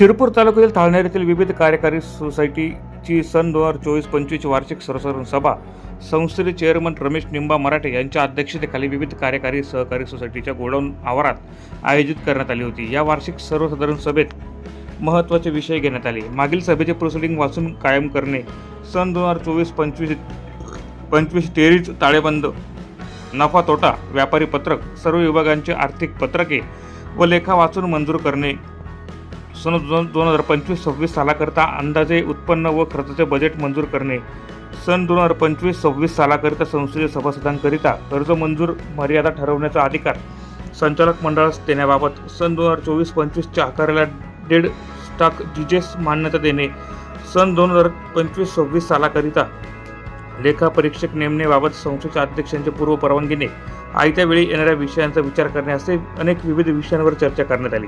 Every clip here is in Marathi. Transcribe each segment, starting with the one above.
शिरपूर तालुक्यातील थाळनेर येथील विविध कार्यकारी सोसायटीची सन दोन हजार चोवीस पंचवीस वार्षिक सर्वसाधारण सभा संस्थेचे चेअरमन रमेश निंबा मराठे यांच्या अध्यक्षतेखाली विविध कार्यकारी सहकारी सोसायटीच्या गोडाऊन आवारात आयोजित करण्यात आली होती. या वार्षिक सर्वसाधारण सभेत महत्त्वाचे विषय घेण्यात आले. मागील सभेचे प्रोसिडिंग वाचून कायम करणे सन दोन हजार चोवीस पंचवीस पंचवीस तेरीज ताळेबंद नफा तोटा व्यापारी पत्रक सर्व विभागांचे आर्थिक पत्रके व लेखा वाचून मंजूर करणे सन दोन दोन हजार पंचवीस सव्वीस सालाकरता अंदाजे उत्पन्न व खर्चाचे बजेट मंजूर करणे. सन दोन हजार पंचवीस सव्वीस सालाकरिता संसदीय सभासदांकरिता कर्ज मंजूर मर्यादा ठरवण्याचा अधिकार संचालक मंडळास देण्याबाबत सन दोन हजार चोवीस पंचवीसच्या आकाराला डेड स्टॉक जिजेस मान्यता देणे. सन दोन हजार पंचवीस सव्वीस सालाकरिता लेखापरीक्षक नेमण्याबाबत नेमणेबाबत संस्थेच्या अध्यक्षांची पूर्व परवानगीने आयत्या वेळी येणाऱ्या विषयांचा विचार करणे असे अनेक विविध विषयांवर चर्चा करण्यात आली.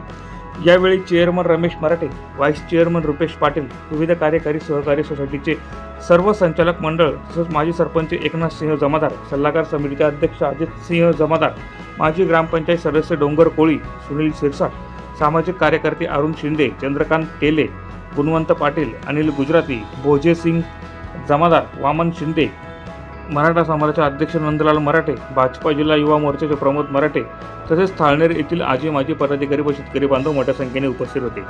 यावेळी chairman Ramesh Marathe vice chairman Rupesh Patil विविध कार्यकारी सहकारी सोसायटीचे सर्व संचालक मंडळ तसंच माजी सरपंच एकनाथ सिंह जमादार सल्लागार समितीचे अध्यक्ष अजित सिंह जमादार माजी ग्रामपंचायत सदस्य डोंगर कोळी सुनील शिरसाट सामाजिक कार्यकर्ते अरुण शिंदे चंद्रकांत टेले गुणवंत पाटील अनिल गुजराती भोजे सिंग जमादार वामन शिंदे मराठा समाजाचे अध्यक्ष नंदलाल मराठे भाजपा जिल्हा युवा मोर्चाचे प्रमोद मराठे तसेच थाळनेर येथील आजी माजी पदाधिकारी व शेतकरी बांधव मोठ्या संख्येने उपस्थित होते.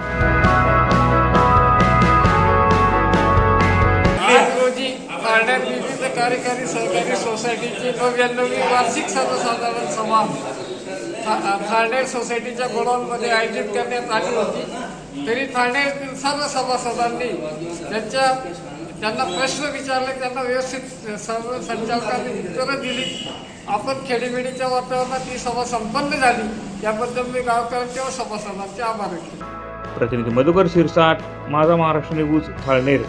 विविध कार्यकारी सहकारी सोसायटीची नव्याण्णवी वार्षिक सर्वसाधारण सभा थाळनेर सोसायटीच्या गोडाऊनमध्ये आयोजित करण्यात आली होती. तरी थाळनेर सर्व सभासदांनी त्यांच्या त्यांना प्रश्न विचारले त्यांना व्यवस्थित सर्व संचालकांनी उत्तरं दिली. आपण खेडीमेडीच्या वातावरणात ही सभा संपन्न झाली. याबद्दल मी गावकऱ्यांचे व सभासदांचे आभार व्यक्त प्रतिनिधी मधुकर शिरसाट माझा महाराष्ट्र न्यूज थाळनेर